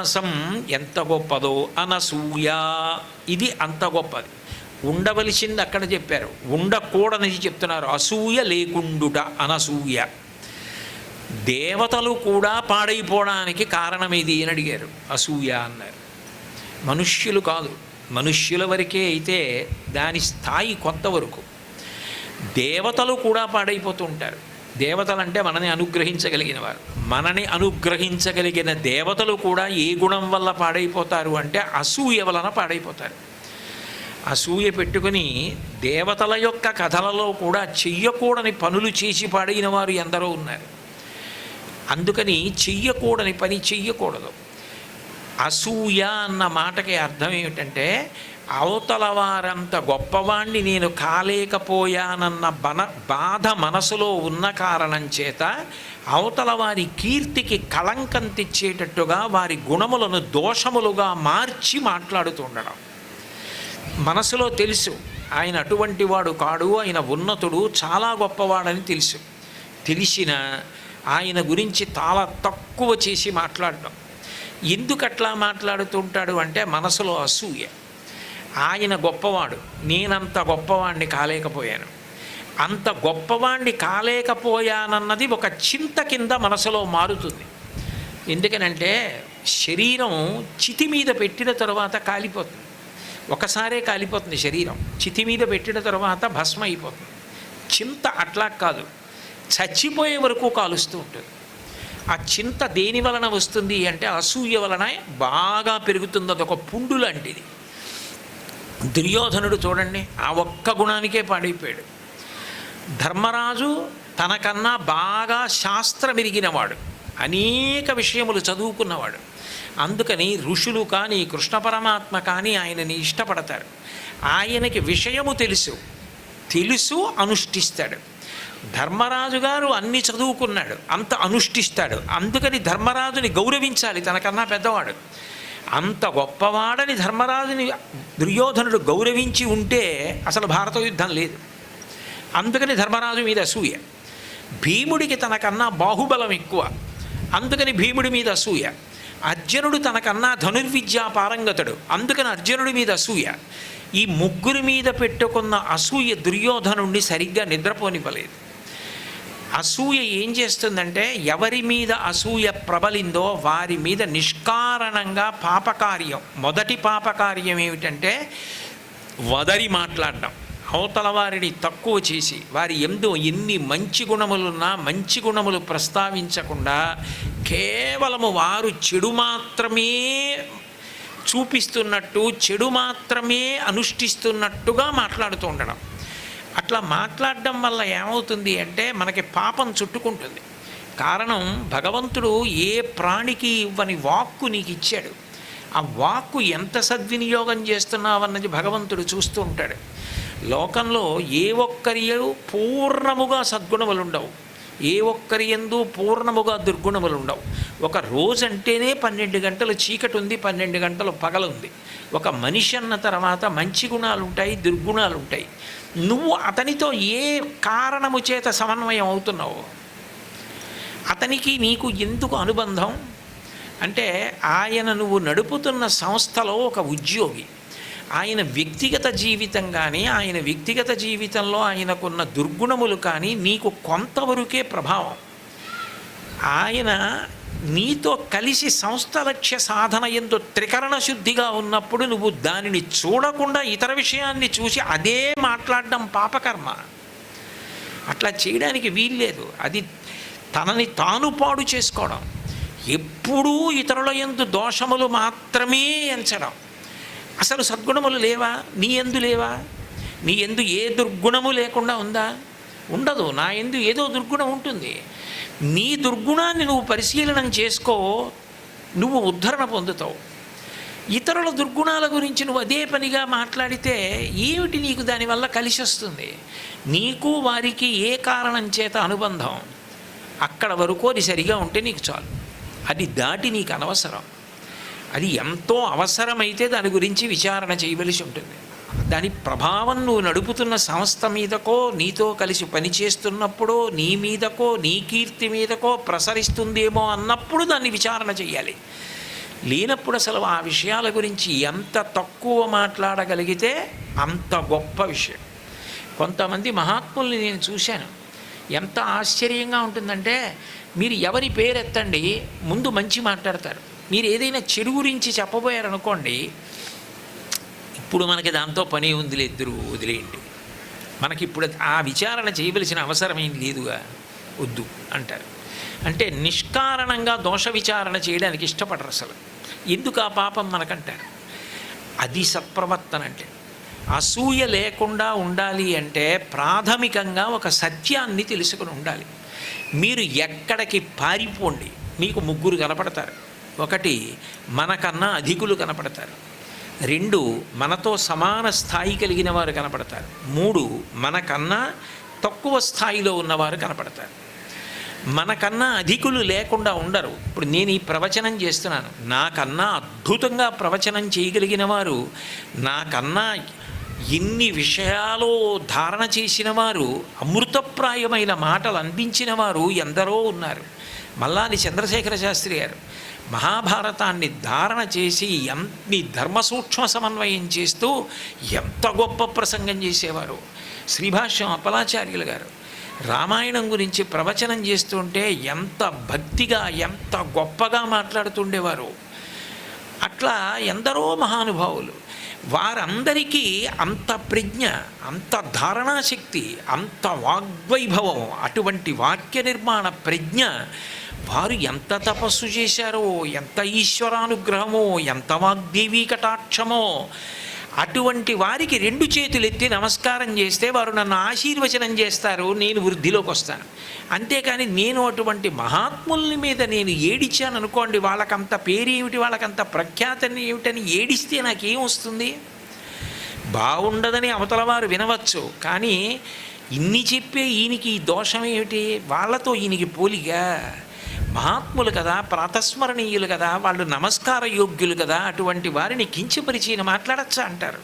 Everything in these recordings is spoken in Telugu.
విలాసం ఎంత గొప్పదో అనసూయ. ఇది అంత గొప్పది. ఉండవలసింది అక్కడ చెప్పారు. ఉండకూడని చెప్తున్నారు. అసూయ లేకుండుట అనసూయ. దేవతలు కూడా పాడైపోవడానికి కారణం ఇది అని అడిగారు. అసూయ అన్నారు. మనుష్యులు కాదు. మనుష్యుల వరకే అయితే దాని స్థాయి కొంతవరకు దేవతలు కూడా పాడైపోతూ దేవతలంటే మనని అనుగ్రహించగలిగిన వారు మనని అనుగ్రహించగలిగిన దేవతలు కూడా ఏ గుణం వల్ల పాడైపోతారు అంటే అసూయ వలన పాడైపోతారు. అసూయ పెట్టుకుని దేవతల యొక్క కథలలో కూడా చెయ్యకూడని పనులు చేసి పాడైన వారు ఎందరో ఉన్నారు. అందుకని చెయ్యకూడని పని చెయ్యకూడదు. అసూయ అన్న మాటకి అర్థం ఏమిటంటే అవతల వారంత గొప్పవాణ్ణి నేను కాలేకపోయానన్న బన బాధ మనసులో ఉన్న కారణం చేత అవతల వారి కీర్తికి కళంకం తెచ్చేటట్టుగా వారి గుణములను దోషములుగా మార్చి మాట్లాడుతుండడం మనసులో తెలుసు ఆయన అటువంటి వాడు కాడు ఆయన ఉన్నతుడు చాలా గొప్పవాడని తెలుసు. తెలిసిన ఆయన గురించి చాలా తక్కువ చేసి మాట్లాడడం. ఎందుకట్లా మాట్లాడుతుంటాడు అంటే మనసులో అసూయ. ఆయన గొప్పవాడు. నేనంత గొప్పవాణ్ణి కాలేకపోయాను. అంత గొప్పవాణ్ణి కాలేకపోయానన్నది ఒక చింత కింద మనసులో మారుతుంది. ఎందుకనంటే శరీరం చితి మీద పెట్టిన తర్వాత కాలిపోతుంది. ఒకసారే కాలిపోతుంది శరీరం. చితి మీద పెట్టిన తర్వాత భస్మ అయిపోతుంది. చింత అట్లా కాదు. చచ్చిపోయే వరకు కాలుస్తూ ఉంటుంది. ఆ చింత దేని వలన వస్తుంది అంటే అసూయ వలన బాగా పెరుగుతుంది అదొక పుండు లాంటిది. దుర్యోధనుడు చూడండి ఆ ఒక్క గుణానికే పాడైపోయాడు. ధర్మరాజు తనకన్నా బాగా శాస్త్రమిరిగినవాడు అనేక విషయములు చదువుకున్నవాడు. అందుకని ఋషులు కానీ కృష్ణ పరమాత్మ కానీ ఆయనని ఇష్టపడతారు. ఆయనకి విషయము తెలుసు తెలుసు అనుష్ఠిస్తాడు. ధర్మరాజు గారు అన్ని చదువుకున్నాడు అంత అనుష్ఠిస్తాడు. అందుకని ధర్మరాజుని గౌరవించాలి తనకన్నా పెద్దవాడు. అంత గొప్పవాడని ధర్మరాజుని దుర్యోధనుడు గౌరవించి ఉంటే అసలు భారత యుద్ధం లేదు. అందుకని ధర్మరాజు మీద అసూయ. భీముడికి తనకన్నా బాహుబలం ఎక్కువ. అందుకని భీముడి మీద అసూయ. అర్జునుడు తనకన్నా ధనుర్విద్యా పారంగతుడు అందుకని అర్జునుడి మీద అసూయ. ఈ ముగ్గురి మీద పెట్టుకున్న అసూయ దుర్యోధనుణ్ణి సరిగ్గా నిద్రపోనివ్వలేదు. అసూయ ఏం చేస్తుందంటే ఎవరి మీద అసూయ ప్రబలిందో వారి మీద నిష్కారణంగా పాపకార్యం. మొదటి పాపకార్యం ఏమిటంటే వదరి మాట్లాడడం. అవతల వారిని తక్కువ చేసి వారి ఎందు ఎన్ని మంచి గుణములున్నా మంచి గుణములు ప్రస్తావించకుండా కేవలము వారు చెడు మాత్రమే చూపిస్తున్నట్టు చెడు మాత్రమే అనుష్ఠిస్తున్నట్టుగా మాట్లాడుతూ ఉండడం. అట్లా మాట్లాడడం వల్ల ఏమవుతుంది అంటే మనకి పాపం చుట్టుకుంటుంది. కారణం భగవంతుడు ఏ ప్రాణికి ఇవ్వని వాక్కు నీకు ఇచ్చాడు. ఆ వాక్కు ఎంత సద్వినియోగం చేస్తున్నావన్నది భగవంతుడు చూస్తూ ఉంటాడు. లోకంలో ఏ ఒక్కరి పూర్ణముగా సద్గుణములు ఉండవు. ఏ ఒక్కరి ఎందు పూర్ణముగా దుర్గుణములు ఉండవు. ఒక రోజు అంటేనే పన్నెండు గంటలు చీకటి ఉంది పన్నెండు గంటలు పగలుంది. ఒక మనిషి అన్న తర్వాత మంచి గుణాలు ఉంటాయి దుర్గుణాలు ఉంటాయి నువ్వు అతనితో ఏ కారణము చేత సమన్వయం అవుతున్నావు అతనికి నీకు ఎందుకు అనుబంధం? అంటే ఆయన నువ్వు నడుపుతున్న సంస్థలో ఒక ఉద్యోగి ఆయన వ్యక్తిగత జీవితం కానీ ఆయన వ్యక్తిగత జీవితంలో ఆయనకున్న దుర్గుణములు కానీ నీకు కొంతవరకే ప్రభావం. ఆయన నీతో కలిసి సంస్థ లక్ష్య సాధన ఎందు త్రికరణ శుద్ధిగా ఉన్నప్పుడు నువ్వు దానిని చూడకుండా ఇతర విషయాన్ని చూసి అదే మాట్లాడడం పాపకర్మ. అట్లా చేయడానికి వీల్లేదు. అది తనని తాను పాడు చేసుకోవడం. ఎప్పుడూ ఇతరుల ఎందు దోషములు మాత్రమే ఎంచడం. అసలు సద్గుణములు లేవా? నీ ఎందు లేవా? నీ ఎందు ఏ దుర్గుణము లేకుండా ఉందా? ఉండదు. నా ఎందు ఏదో దుర్గుణం ఉంటుంది. నీ దుర్గుణాన్ని నువ్వు పరిశీలనం చేసుకో నువ్వు ఉద్ధరణ పొందుతావు. ఇతరుల దుర్గుణాల గురించి నువ్వు అదే పనిగా మాట్లాడితే ఏమిటి నీకు దానివల్ల కలిసి వస్తుంది నీకు వారికి ఏ కారణం చేత అనుబంధం? అక్కడ వరకు అది సరిగా ఉంటే నీకు చాలు. అది దాటి నీకు అనవసరం. అది ఎంతో అవసరమైతే దాని గురించి విచారణ చేయవలసి ఉంటుంది. దాని ప్రభావం నువ్వు నడుపుతున్న సంస్థ మీదకో నీతో కలిసి పనిచేస్తున్నప్పుడో నీ మీదకో నీ కీర్తి మీదకో ప్రసరిస్తుందేమో అన్నప్పుడు దాన్ని విచారణ చేయాలి లేనప్పుడు అసలు ఆ విషయాల గురించి ఎంత తక్కువ మాట్లాడగలిగితే అంత గొప్ప విషయం. కొంతమంది మహాత్ముల్ని నేను చూశాను. ఎంత ఆశ్చర్యంగా ఉంటుందంటే మీరు ఎవరి పేరెత్తండి ముందు మంచి మాట్లాడతారు. మీరు ఏదైనా చెడు గురించి చెప్పబోయారనుకోండి ఇప్పుడు మనకి దాంతో పని ఉంది ఇద్దరు వదిలేయండి. మనకి ఇప్పుడు ఆ విచారణ చేయవలసిన అవసరం ఏం లేదుగా? వద్దు అంటారు. అంటే నిష్కారణంగా దోష విచారణ చేయడానికి ఇష్టపడరు అసలు. ఎందుకు ఆ పాపం మనకంటారు? అది సత్ప్రవర్తన అంటే. అసూయ లేకుండా ఉండాలి అంటే ప్రాథమికంగా ఒక సత్యాన్ని తెలుసుకుని ఉండాలి. మీరు ఎక్కడికి పారిపోండి. మీకు ముగ్గురు కనపడతారు. ఒకటి మనకన్నా అధికులు కనపడతారు. రెండు మనతో సమాన స్థాయి కలిగిన వారు కనపడతారు. మూడు మనకన్నా తక్కువ స్థాయిలో ఉన్నవారు కనపడతారు. మనకన్నా అధికులు లేకుండా ఉండరు. ఇప్పుడు నేను ఈ ప్రవచనం చేస్తున్నాను. నాకన్నా అద్భుతంగా ప్రవచనం చేయగలిగిన వారు నాకన్నా ఎన్ని విషయాలో ధారణ చేసిన వారు అమృతప్రాయమైన మాటలు అందించిన వారు ఎందరో ఉన్నారు. మల్లాది చంద్రశేఖర శాస్త్రి గారు మహాభారతాన్ని ధారణ చేసి ఎన్ని ధర్మసూక్ష్మ సమన్వయం చేస్తూ ఎంత గొప్ప ప్రసంగం చేసేవారు. శ్రీభాష్యం అప్పలాచార్యులు గారు రామాయణం గురించి ప్రవచనం చేస్తుంటే ఎంత భక్తిగా ఎంత గొప్పగా మాట్లాడుతుండేవారు. అట్లా ఎందరో మహానుభావులు వారందరికీ అంత ప్రజ్ఞ అంత ధారణాశక్తి అంత వాగ్వైభవం అటువంటి వాక్య నిర్మాణ ప్రజ్ఞ వారు ఎంత తపస్సు చేశారో ఎంత ఈశ్వరానుగ్రహమో ఎంత వాగ్దేవీ కటాక్షమో అటువంటి వారికి రెండు చేతులు ఎత్తి నమస్కారం చేస్తే వారు నన్ను ఆశీర్వచనం చేస్తారు నేను వృద్ధిలోకి వస్తాను. అంతేకాని నేను అటువంటి మహాత్ముల్ని మీద నేను ఏడిచాను అనుకోండి వాళ్ళకంత పేరేమిటి వాళ్ళకంత ప్రఖ్యాతని ఏమిటని ఏడిస్తే నాకేం వస్తుంది? బాగుండదని అవతల వారు వినవచ్చు కానీ ఇన్ని చెప్పే ఈయనకి దోషం ఏమిటి? వాళ్ళతో ఈయనకి పోలిగా మహాత్ములు కదా ప్రాతస్మరణీయులు కదా వాళ్ళు నమస్కార యోగ్యులు కదా అటువంటి వారిని కించపరిచి మాట్లాడచ్చా అంటారు.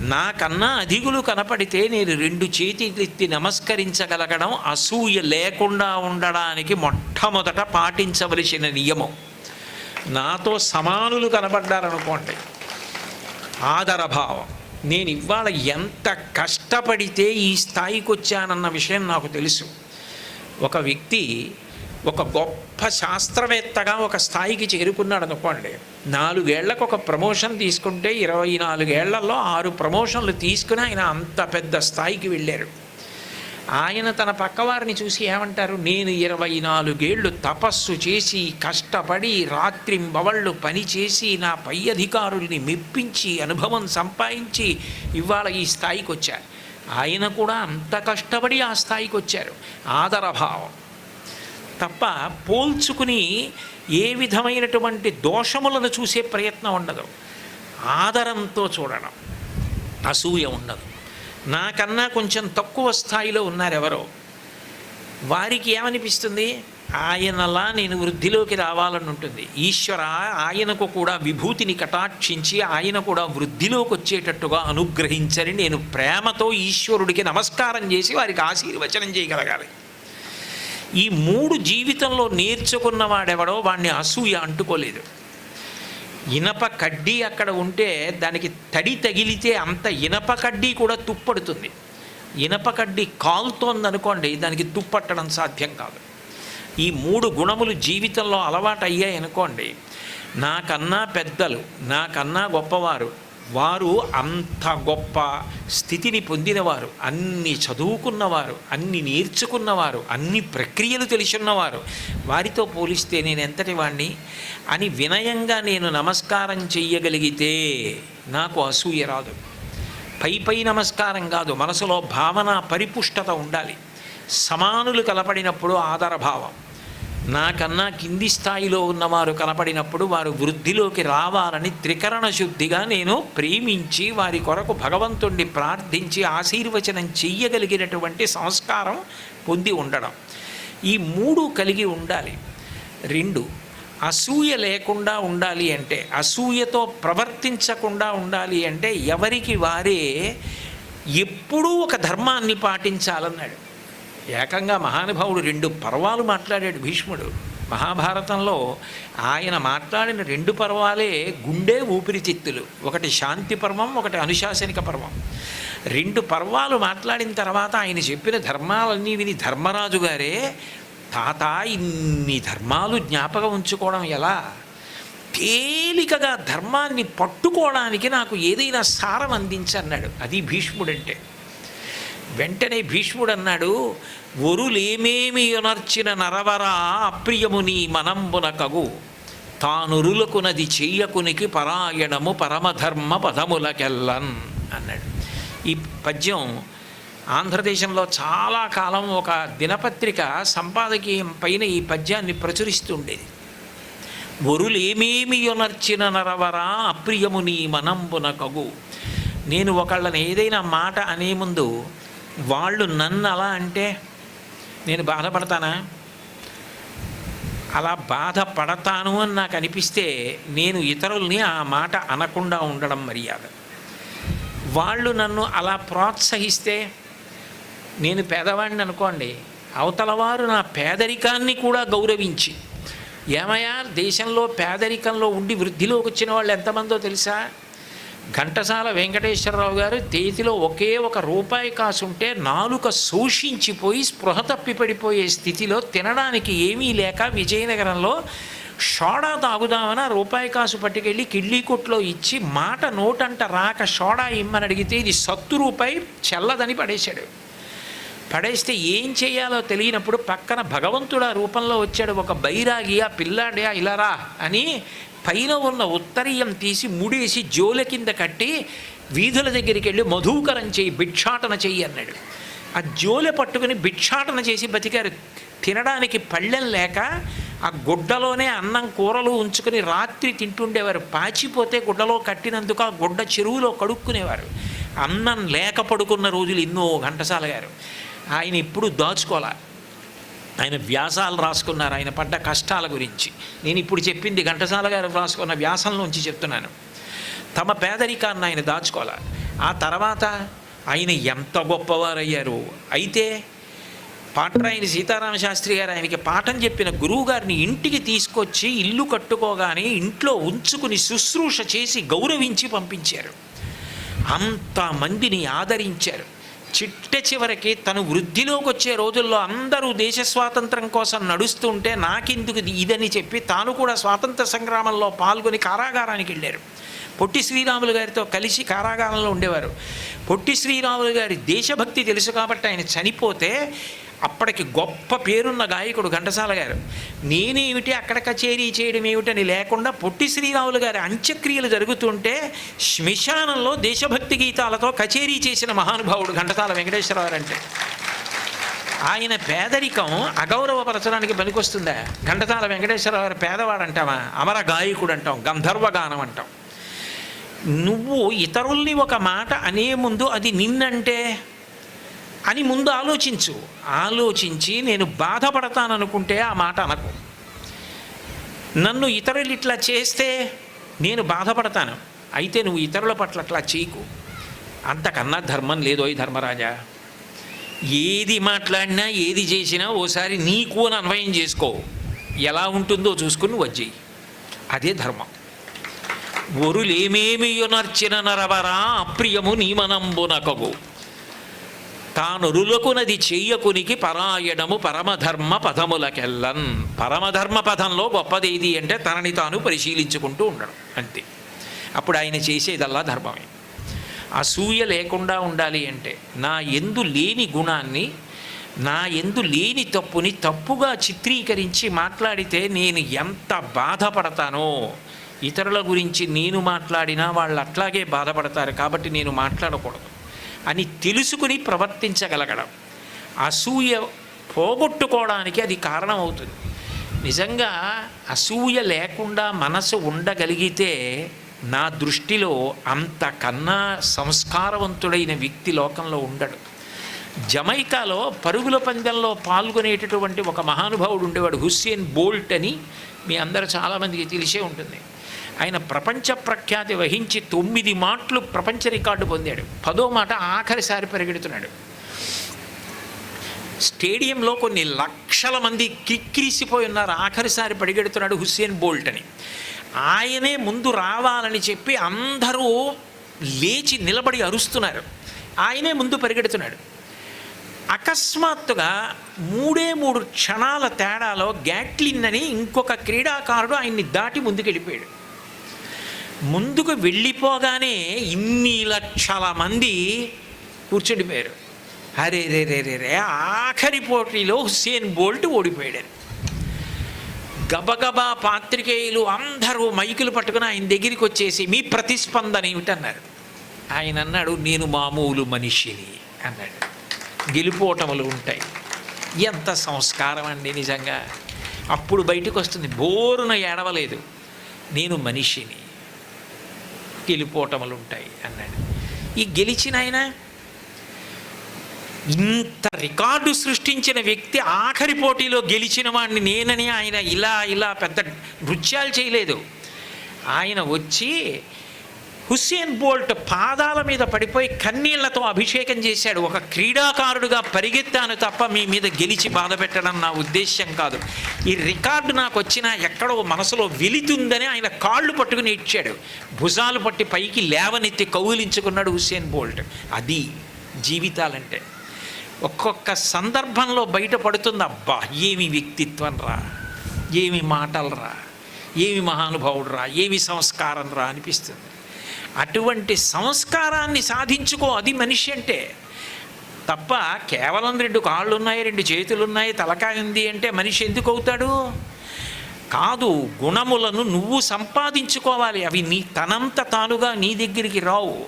నాకన్నా అధిగులు కనపడితే నేను రెండు చేతులెత్తి నమస్కరించగలగడం అసూయ లేకుండా ఉండడానికి మొట్టమొదట పాటించవలసిన నియమం. నాతో సమానులు కనపడ్డారనుకోండి ఆదరభావం. నేను ఇవాళ ఎంత కష్టపడితే ఈ స్థాయికి వచ్చానన్న విషయం నాకు తెలుసు. ఒక వ్యక్తి ఒక గొప్ప శాస్త్రవేత్తగా ఒక స్థాయికి చేరుకున్నాడు అనుకోండి నాలుగేళ్ళకు ఒక ప్రమోషన్ తీసుకుంటే ఇరవై నాలుగేళ్ళలో ఆరు ప్రమోషన్లు తీసుకుని ఆయన అంత పెద్ద స్థాయికి వెళ్ళారు. ఆయన తన పక్కవారిని చూసి ఏమంటారు నేను ఇరవై నాలుగేళ్ళు తపస్సు చేసి కష్టపడి రాత్రింబవళ్ళు పని చేసి నా పై అధికారుల్ని మెప్పించి అనుభవం సంపాదించి ఇవాళ ఈ స్థాయికి వచ్చారు ఆయన కూడా అంత కష్టపడి ఆ స్థాయికి వచ్చారు ఆదరభావం. తప్ప పోల్చుకుని ఏ విధమైనటువంటి దోషములను చూసే ప్రయత్నం ఉండదు. ఆదరంతో చూడడం. అసూయ ఉండదు. నాకన్నా కొంచెం తక్కువ స్థాయిలో ఉన్నారెవరో. వారికి ఏమనిపిస్తుంది? ఆయనలా నేను వృద్ధిలోకి రావాలని ఉంటుంది ఈశ్వర ఆయనకు కూడా విభూతిని కటాక్షించి ఆయన కూడా వృద్ధిలోకి వచ్చేటట్టుగా అనుగ్రహించని నేను ప్రేమతో ఈశ్వరుడికి నమస్కారం చేసి వారికి ఆశీర్వచనం చేయగలగాలి. ఈ మూడు జీవితంలో నేర్చుకున్నవాడెవడో వాడిని అసూయ అంటుకోలేదు. ఇనప కడ్డీ అక్కడ ఉంటే దానికి తడి తగిలితే అంత ఇనప కడ్డీ కూడా తుప్పడుతుంది. ఇనప కడ్డీ కాలుతోందనుకోండి దానికి తుప్పట్టడం సాధ్యం కాదు. ఈ మూడు గుణములు జీవితంలో అలవాటు అయ్యాయనుకోండి నాకన్నా పెద్దలు నాకన్నా గొప్పవారు వారు అంత గొప్ప స్థితిని పొందినవారు. అన్ని చదువుకున్నవారు అన్ని నేర్చుకున్నవారు అన్ని ప్రక్రియలు తెలుసున్నవారు. వారితో పోలిస్తే నేను ఎంతటి వాణ్ణి? అని వినయంగా నేను నమస్కారం చెయ్యగలిగితే నాకు అసూయ రాదు. పై పై నమస్కారం కాదు మనసులో భావన పరిపుష్టత ఉండాలి. సమానులు కలపడినప్పుడు ఆదరభావం. నాకన్నా కింది స్థాయిలో ఉన్నవారు కనపడినప్పుడు వారు వృద్ధిలోకి రావాలని త్రికరణ శుద్ధిగా నేను ప్రేమించి వారి కొరకు భగవంతుణ్ణి ప్రార్థించి ఆశీర్వచనం చెయ్యగలిగినటువంటి సంస్కారం పొంది ఉండడం. ఈ మూడు కలిగి ఉండాలి. రెండు అసూయ లేకుండా ఉండాలి అంటే అసూయతో ప్రవర్తించకుండా ఉండాలి అంటే ఎవరికి వారే ఎప్పుడూ ఒక ధర్మాన్ని పాటించాలన్నాడు. ఏకంగా మహానుభావుడు రెండు పర్వాలు మాట్లాడాడు భీష్ముడు. మహాభారతంలో ఆయన మాట్లాడిన రెండు పర్వాలే గుండె ఊపిరితిత్తులు ఒకటి శాంతి పర్వం ఒకటి అనుశాసనిక పర్వం. రెండు పర్వాలు మాట్లాడిన తర్వాత ఆయన చెప్పిన ధర్మాలన్నీ విని ధర్మరాజు గారే తాత ఇన్ని ధర్మాలు జ్ఞాపకం ఉంచుకోవడం ఎలా? తేలికగా ధర్మాన్ని పట్టుకోవడానికి నాకు ఏదైనా సారం అందించన్నాడు అది భీష్ముడంటే. వెంటనే భీష్ముడు అన్నాడు ఒరులేమేమి యొనర్చిన నరవరా అప్రియముని మనంబునకగు తానురులకునది చెయ్యకునికి పరాయణము పరమధర్మ పదములకెల్లన్ అన్నాడు. ఈ పద్యం ఆంధ్రదేశంలో చాలా కాలం ఒక దినపత్రిక సంపాదకీయం పైన ఈ పద్యాన్ని ప్రచురిస్తుండేది. ఒరులేమేమి ఉనర్చిన నరవరా అప్రియముని మనంబునకగు నేను ఒకళ్ళని ఏదైనా మాట అనే ముందు వాళ్ళు నన్ను అలా అంటే నేను బాధపడతానా? అలా బాధపడతాను అని నాకు అనిపిస్తే నేను ఇతరుల్ని ఆ మాట అనకుండా ఉండడం మర్యాద. వాళ్ళు నన్ను అలా ప్రోత్సహిస్తే నేను పేదవాడిని అనుకోండి అవతలవారు నా పేదరికాన్ని కూడా గౌరవించి ఏమయ్యా దేశంలో పేదరికంలో ఉండి వృద్ధిలోకి వచ్చిన వాళ్ళు ఎంతమందో తెలుసా? ఘంటసాల వెంకటేశ్వరరావు గారు చేతిలో ఒకే ఒక రూపాయి కాసు ఉంటే నాలుక శోషించిపోయి స్పృహ తప్పిపడిపోయే స్థితిలో తినడానికి ఏమీ లేక విజయనగరంలో షోడా తాగుదామని రూపాయి కాసు పట్టుకెళ్ళి కిడ్లీ కొట్లో ఇచ్చి మాట నోటంట రాక షోడా ఇమ్మని అడిగితే ఇది సత్తు రూపాయి చెల్లదని పడేశాడు. పడేస్తే ఏం చేయాలో తెలియనప్పుడు పక్కన భగవంతుడు ఆ రూపంలో వచ్చాడు. ఒక బైరాగి ఆ పిల్లాడే ఇలారా అని పైన ఉన్న ఉత్తరీయం తీసి ముడేసి జోల కింద కట్టి వీధుల దగ్గరికి వెళ్ళి మధుకరం చేయి భిక్షాటన చెయ్యి అన్నాడు. ఆ జోలె పట్టుకుని భిక్షాటన చేసి బతికారు. తినడానికి పళ్ళెం లేక ఆ గుడ్డలోనే అన్నం కూరలు ఉంచుకుని రాత్రి తింటుండేవారు. పాచిపోతే గుడ్డలో కట్టినందుకు ఆ గుడ్డ చెరువులో కడుక్కునేవారు. అన్నం లేక పడుకున్న రోజులు ఎన్నో ఘంటసాల గారు. ఆయన ఇప్పుడు దాచుకోవాలి? ఆయన వ్యాసాలు రాసుకున్నారు. ఆయన పడ్డ కష్టాల గురించి. నేను ఇప్పుడు చెప్పింది ఘంటసాల గారు రాసుకున్న వ్యాసంలోంచి చెప్తున్నాను. తమ పేదరికాన్ని ఆయన దాచుకోవాలి? ఆ తర్వాత ఆయన ఎంత గొప్పవారయ్యారు. అయితే పాట్రాయని సీతారామ శాస్త్రి గారు ఆయనకి పాఠం చెప్పిన గురువు గారిని ఇంటికి తీసుకొచ్చి ఇల్లు కట్టుకోగానే ఇంట్లో ఉంచుకుని శుశ్రూష చేసి గౌరవించి పంపించారు. అంతమందిని ఆదరించారు. చిట్ట చివరికి తను వృద్ధిలోకి వచ్చే రోజుల్లో అందరూ దేశ స్వాతంత్రం కోసం నడుస్తుంటే నాకెందుకు ఇదని చెప్పి తాను కూడా స్వాతంత్ర సంగ్రామంలో పాల్గొని కారాగారానికి వెళ్ళారు. పొట్టి శ్రీరాములు గారితో కలిసి కారాగారంలో ఉండేవారు. పొట్టి శ్రీరాములు గారి దేశభక్తి తెలుసు కాబట్టి ఆయన చనిపోతే అప్పటికి గొప్ప పేరున్న గాయకుడు ఘంటసాల గారు. నేనేమిటి అక్కడ కచేరీ చేయడం ఏమిటని లేకుండా పొట్టి శ్రీరాములు గారి అంత్యక్రియలు జరుగుతుంటే శ్మశానంలో దేశభక్తి గీతాలతో కచేరీ చేసిన మహానుభావుడు ఘంటసాల వెంకటేశ్వరరావు అంటే ఆయన పేదరికం అగౌరవపరచడానికి పనికొస్తుందా? ఘంటసాల వెంకటేశ్వరరావు గారు పేదవాడు అంటామా అమర గాయకుడు అంటాం గంధర్వగానం అంటాం. నువ్వు ఇతరుల్ని ఒక మాట అనే ముందు అది నిన్నంటే అని ముందు ఆలోచించు. ఆలోచించి నేను బాధపడతాననుకుంటే ఆ మాట అనకు. నన్ను ఇతరులు ఇట్లా చేస్తే నేను బాధపడతాను. అయితే నువ్వు ఇతరుల పట్ల అట్లా చేయకు. అంతకన్నా ధర్మం లేదో ఈ ధర్మరాజా. ఏది మాట్లాడినా ఏది చేసినా ఓసారి నీకు అని అన్వయం చేసుకో. ఎలా ఉంటుందో చూసుకుని వచ్చేయి అదే ధర్మం. ఒరులేమేమియునర్చిన నరవరా అప్రియము నీమనంబునకగు తానురులకునది చెయ్యకునికి పరాయణము పరమధర్మ పదములకెల్లన్. పరమధర్మ పదంలో గొప్పదేది అంటే తనని తాను పరిశీలించుకుంటూ ఉండడం. అంతే. అప్పుడు ఆయన చేసేదల్లా ధర్మమే. అసూయ లేకుండా ఉండాలి అంటే నా ఎందు లేని గుణాన్ని నా ఎందు లేని తప్పుని తప్పుగా చిత్రీకరించి మాట్లాడితే నేను ఎంత బాధపడతానో ఇతరుల గురించి నేను మాట్లాడినా వాళ్ళు అట్లాగే బాధపడతారు కాబట్టి నేను మాట్లాడకూడదు. అని తెలుసుకుని ప్రవర్తించగలగడం. అసూయ పోగొట్టుకోవడానికి అది కారణమవుతుంది. నిజంగా అసూయ లేకుండా మనసు ఉండగలిగితే నా దృష్టిలో అంతకన్నా సంస్కారవంతుడైన వ్యక్తి లోకంలో ఉండడు. జమైకాలో పరుగుల పందెంలో పాల్గొనేటటువంటి ఒక మహానుభావుడు ఉండేవాడు హుస్సేన్ బోల్ట్ అని మీ అందరూ చాలామందికి తెలిసే ఉంటుంది. ఆయన ప్రపంచ ప్రఖ్యాతి వహించి తొమ్మిది మాటలు ప్రపంచ రికార్డు పొందాడు. పదో మాట ఆఖరిసారి పరిగెడుతున్నాడు. స్టేడియంలో కొన్ని లక్షల మంది కిక్కిరిసిపోయి ఉన్నారు. ఆఖరిసారి పరిగెడుతున్నాడు హుస్సేన్ బోల్ట్ అని. ఆయనే ముందు రావాలని చెప్పి అందరూ లేచి నిలబడి అరుస్తున్నారు. ఆయనే ముందు పరిగెడుతున్నాడు. అకస్మాత్తుగా మూడే మూడు క్షణాల తేడాలో గ్యాట్లిన్ అని ఇంకొక క్రీడాకారుడు ఆయన్ని దాటి ముందుకెళ్ళిపోయాడు. ముందుకు వెళ్ళిపోగానే ఇన్ని లక్షల మంది కూర్చుండిపోయారు. అరే రే రే రే రే ఆఖరి పోటీలో హుస్సేన్ బోల్ట్ ఓడిపోయాడు గబగబా పాత్రికేయులు అందరూ మైకులు పట్టుకుని ఆయన దగ్గరికి వచ్చేసి మీ ప్రతిస్పందన ఏమిటన్నారు? ఆయన అన్నాడు నేను మామూలు మనిషిని అన్నాడు. గెలుపోటములు ఉంటాయి. ఎంత సంస్కారం అండి నిజంగా. అప్పుడు బయటకు వస్తుంది బోరున ఏడవలేదు. నేను మనిషిని. గెలుపోటములు ఉంటాయి అన్నాడు. ఈ గెలిచిన ఆయన ఇంత రికార్డు సృష్టించిన వ్యక్తి ఆఖరి పోటీలో గెలిచిన వాడిని నేనని ఆయన ఇలా ఇలా పెద్ద నృత్యాలు చేయలేదు. ఆయన వచ్చి హుస్సేన్ బోల్ట్ పాదాల మీద పడిపోయి కన్నీళ్ళతో అభిషేకం చేశాడు. ఒక క్రీడాకారుడుగా పరిగెత్తాను తప్ప మీ మీద గెలిచి బాధ పెట్టడం నా ఉద్దేశ్యం కాదు. ఈ రికార్డు నాకు వచ్చినా ఎక్కడో మనసులో వెలితుందని ఆయన కాళ్ళు పట్టుకుని ఇచ్చాడు భుజాలు పట్టి పైకి లేవనెత్తి కౌగిలించుకున్నాడు హుస్సేన్ బోల్ట్. అది జీవితాలంటే. ఒక్కొక్క సందర్భంలో బయటపడుతుంది అబ్బా ఏమి వ్యక్తిత్వం రా ఏమి మాటలు రా ఏమి మహానుభావుడు రా ఏమి సంస్కారం రా అనిపిస్తుంది. అటువంటి సంస్కారాన్ని సాధించుకో అది మనిషి అంటే. తప్ప కేవలం రెండు కాళ్ళు ఉన్నాయి రెండు చేతులు ఉన్నాయి తలకాయ ఉంది అంటే మనిషి ఎందుకు అవుతాడు? కాదు గుణములను నువ్వు సంపాదించుకోవాలి. అవి నీ తనంత తానుగా నీ దగ్గరికి రావు.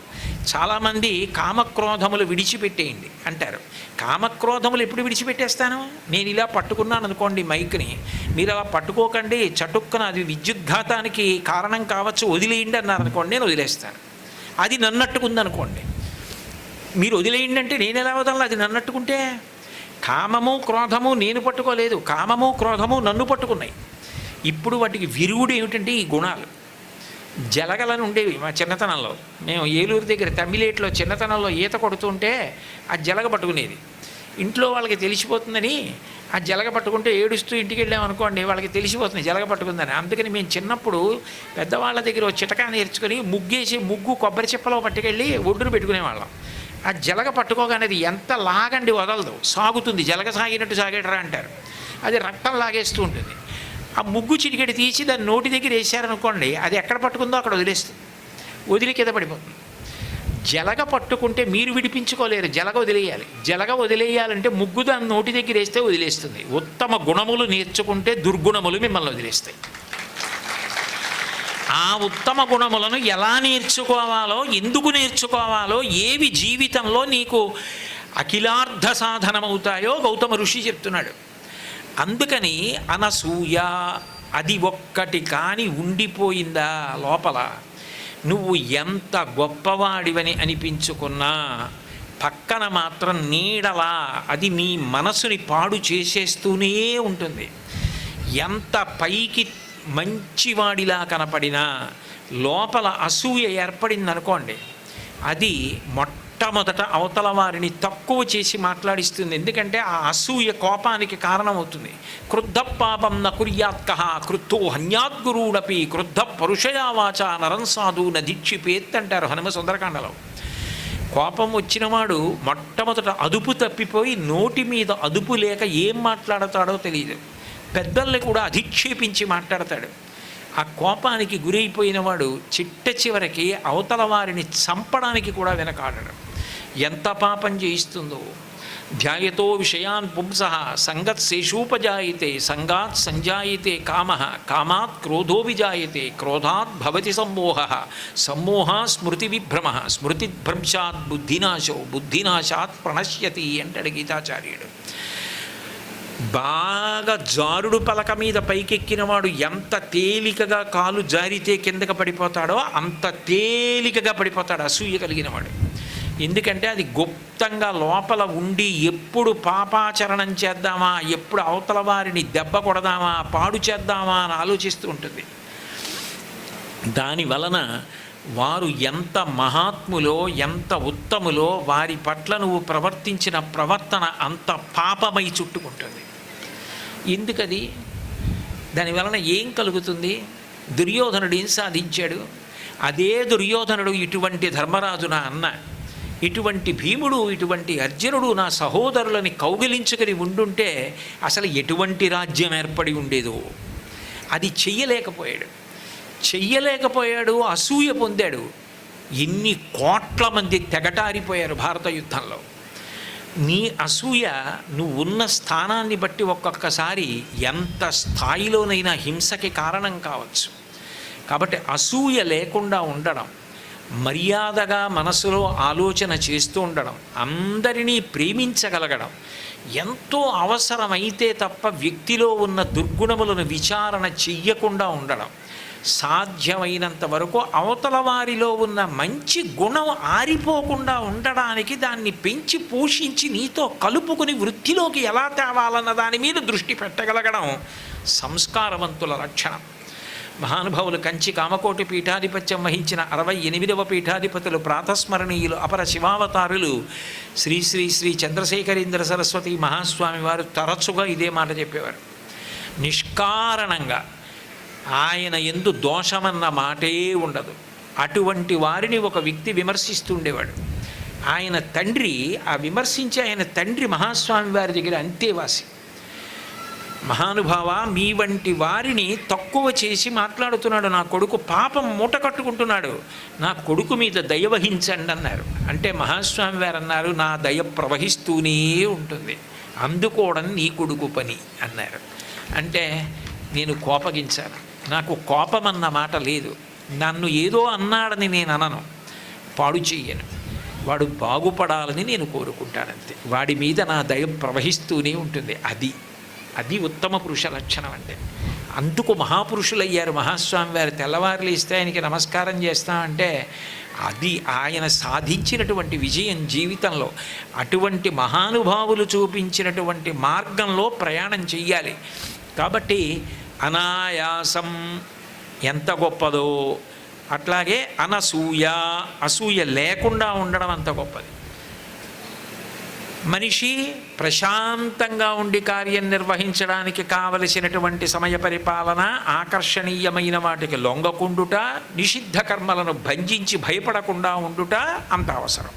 చాలామంది కామక్రోధములు విడిచిపెట్టేయండి అంటారు. కామక్రోధములు ఎప్పుడు విడిచిపెట్టేస్తాను? నేను ఇలా పట్టుకున్నాను అనుకోండి మైక్ని. మీరు అలా పట్టుకోకండి చటుక్కున అది విద్యుద్ఘాతానికి కారణం కావచ్చు వదిలేయండి అన్నారు అనుకోండి నేను వదిలేస్తాను. అది నన్నట్టుకుంది అనుకోండి మీరు వదిలేయండి అంటే నేను ఎలా వదలను? అది నన్నట్టుకుంటే కామము క్రోధము నేను పట్టుకోలేదు. కామము క్రోధము నన్ను పట్టుకున్నాయి. ఇప్పుడు వాటికి విరుగుడు ఏమిటంటే ఈ గుణాలు. జలగలను ఉండేవి మా చిన్నతనంలో. మేము ఏలూరు దగ్గర తమిళేట్లో చిన్నతనంలో ఈత కొడుతుంటే ఆ జలగ పట్టుకునేది. ఇంట్లో వాళ్ళకి తెలిసిపోతుందని ఆ జలగ పట్టుకుంటే ఏడుస్తూ ఇంటికి వెళ్ళామనుకోండి వాళ్ళకి తెలిసిపోతుంది జలగ పట్టుకుందని. అందుకని మేము చిన్నప్పుడు పెద్దవాళ్ళ దగ్గర చిటకా నేర్చుకొని ముగ్గేసి ముగ్గు కొబ్బరి చిప్పలో పట్టుకెళ్ళి ఒడ్డును పెట్టుకునేవాళ్ళం. ఆ జలగ పట్టుకోగానేది ఎంత లాగండి వదలదు. సాగుతుంది. జలగ సాగినట్టు సాగేటరా అంటారు. అది రక్తం లాగేస్తూ ఉంటుంది. ఆ ముగ్గు చిటికెడి తీసి దాన్ని నోటి దగ్గర వేసారనుకోండి అది ఎక్కడ పట్టుకుందో అక్కడ వదిలేస్తుంది. వదిలి కింద పడిపోతుంది. జలగ పట్టుకుంటే మీరు విడిపించుకోలేరు జలగ వదిలేయాలి. జలగ వదిలేయాలంటే ముగ్గు దాని నోటి దగ్గర వేస్తే వదిలేస్తుంది. ఉత్తమ గుణములు నేర్చుకుంటే దుర్గుణములు మిమ్మల్ని వదిలేస్తాయి. ఆ ఉత్తమ గుణములను ఎలా నేర్చుకోవాలో ఎందుకు నేర్చుకోవాలో ఏవి జీవితంలో నీకు అఖిలార్థ సాధనమవుతాయో గౌతమ ఋషి చెప్తున్నాడు. అందుకని అనసూయ అది ఒక్కటి కాని ఉండిపోయిందా లోపల? నువ్వు ఎంత గొప్పవాడివని అనిపించుకున్నా పక్కన మాత్రం నీడలా అది నీ మనసుని పాడు చేసేస్తూనే ఉంటుంది. ఎంత పైకి మంచివాడిలా కనపడినా లోపల అసూయ ఏర్పడింది అనుకోండి అది మొట్టమొదట అవతల వారిని తక్కువ చేసి మాట్లాడిస్తుంది. ఎందుకంటే ఆ అసూయ కోపానికి కారణమవుతుంది. క్రుద్ధ పాపం న కుర్యాత్క క్రుద్ధో హన్యాద్గురుడపి క్రుద్ధ పరుషయా వాచ నరం సాధు నదీక్షిపేత్ అంటారు హనుమ సుందరకాండలో. కోపం వచ్చినవాడు మొట్టమొదట అదుపు తప్పిపోయి నోటి మీద అదుపు లేక ఏం మాట్లాడతాడో తెలియదు. పెద్దల్ని కూడా అధిక్షేపించి మాట్లాడతాడు. ఆ కోపానికి గురైపోయినవాడు చిట్ట చివరికి అవతల వారిని చంపడానికి కూడా వెనకాడడు. ఎంత పాపం చేయిస్తుందో. ధ్యాయతో విషయాన్ పుంస సంగత్ శేషూపజాయితే సంగాత్ సంజాయితే కామ కామాత్ క్రోధో విజాయతే క్రోధాత్ భవతి సమ్మోహ సమ్మోహ స్మృతి విభ్రమ స్మృతిభ్రంశాత్ బుద్ధినాశో బుద్ధినాశాత్ ప్రణశ్యతి అంటాడు గీతాచార్యుడు. బాగా జారుడు పలక మీద పైకెక్కినవాడు ఎంత తేలికగా కాలు జారితే కిందకి పడిపోతాడో అంత తేలికగా పడిపోతాడు అసూయ కలిగినవాడు. ఎందుకంటే అది గుప్తంగా లోపల ఉండి ఎప్పుడు పాపాచరణం చేద్దామా ఎప్పుడు అవతల వారిని దెబ్బ కొడదామా పాడు చేద్దామా అని ఆలోచిస్తూ ఉంటుంది. దాని వలన వారు ఎంత మహాత్ములో ఎంత ఉత్తములో వారి పట్ల నువ్వు ప్రవర్తించిన ప్రవర్తన అంత పాపమై చుట్టుకుంటుంది. ఎందుకది? దానివలన ఏం కలుగుతుంది? దుర్యోధనుడు ఏం సాధించాడు? అదే దుర్యోధనుడు ఇటువంటి ధర్మరాజున అన్న ఇటువంటి భీముడు ఇటువంటి అర్జునుడు నా సహోదరులని కౌగిలించుకొని ఉండుంటే అసలు ఎటువంటి రాజ్యం ఏర్పడి ఉండేదో? అది చెయ్యలేకపోయాడు. చెయ్యలేకపోయాడు అసూయ పొందాడు. ఎన్ని కోట్ల మంది తెగటారిపోయారు భారత యుద్ధంలో. నీ అసూయ నువ్వు ఉన్న స్థానాన్ని బట్టి ఒక్కొక్కసారి ఎంత స్థాయిలోనైనా హింసకి కారణం కావచ్చు. కాబట్టి అసూయ లేకుండా ఉండడం మర్యాదగా మనసులో ఆలోచన చేస్తూ ఉండడం అందరినీ ప్రేమించగలగడం ఎంతో అవసరమైతే తప్ప వ్యక్తిలో ఉన్న దుర్గుణములను విచారణ చెయ్యకుండా ఉండడం. సాధ్యమైనంత వరకు అవతల వారిలో ఉన్న మంచి గుణం ఆరిపోకుండా ఉండడానికి దాన్ని పెంచి పోషించి నీతో కలుపుకుని వృత్తిలోకి ఎలా తేవాలన్న దాని మీద దృష్టి పెట్టగలగడం సంస్కారవంతుల లక్షణం. మహానుభావులు కంచి కామకోటి పీఠాధిపత్యం వహించిన అరవై ఎనిమిదవ పీఠాధిపతులు ప్రాతస్మరణీయులు అపర శివావతారులు శ్రీ శ్రీ శ్రీ చంద్రశేఖరేంద్ర సరస్వతి మహాస్వామి వారు తరచుగా ఇదే మాట చెప్పేవారు. నిష్కారణంగా ఆయన ఎందు దోషమన్న మాటే ఉండదు. అటువంటి వారిని ఒక వ్యక్తి విమర్శిస్తుండేవాడు ఆయన తండ్రి ఆ విమర్శించి ఆయన తండ్రి మహాస్వామి వారి దగ్గర అంతేవాసి మహానుభావ మీ వంటి వారిని తక్కువ చేసి మాట్లాడుతున్నాడు. నా కొడుకు పాపం మూట కట్టుకుంటున్నాడు. నా కొడుకు మీద దయ వహించండి అన్నారు. అంటే మహాస్వామి వారు అన్నారు నా దయ ప్రవహిస్తూనే ఉంటుంది. అందుకోవడం నీ కొడుకు పని అన్నారు. అంటే నేను కోపగించాను. నాకు కోపం అన్న మాట లేదు. నన్ను ఏదో అన్నాడని నేను అనను. పాడు చెయ్యను. వాడు బాగుపడాలని నేను కోరుకుంటానంతే వాడి మీద నా దయ ప్రవహిస్తూనే ఉంటుంది. అది అది ఉత్తమ పురుష లక్షణం అంటే అందుకు మహాపురుషులయ్యారు. మహాస్వామి వారు తెల్లవారులు ఇస్తే ఆయనకి నమస్కారం చేస్తామంటే అది ఆయన సాధించినటువంటి విజయం జీవితంలో. అటువంటి మహానుభావులు చూపించినటువంటి మార్గంలో ప్రయాణం చెయ్యాలి. కాబట్టి అనాయాసం ఎంత గొప్పదో అట్లాగే అనసూయ అసూయ లేకుండా ఉండడం అంత గొప్పది. మనిషి ప్రశాంతంగా ఉండి కార్యం నిర్వహించడానికి కావలసినటువంటి సమయ పరిపాలన ఆకర్షణీయమైన వాటికి లొంగకుండుట నిషిద్ధ కర్మలను భంజించి భయపడకుండా ఉండుట అంత అవసరం.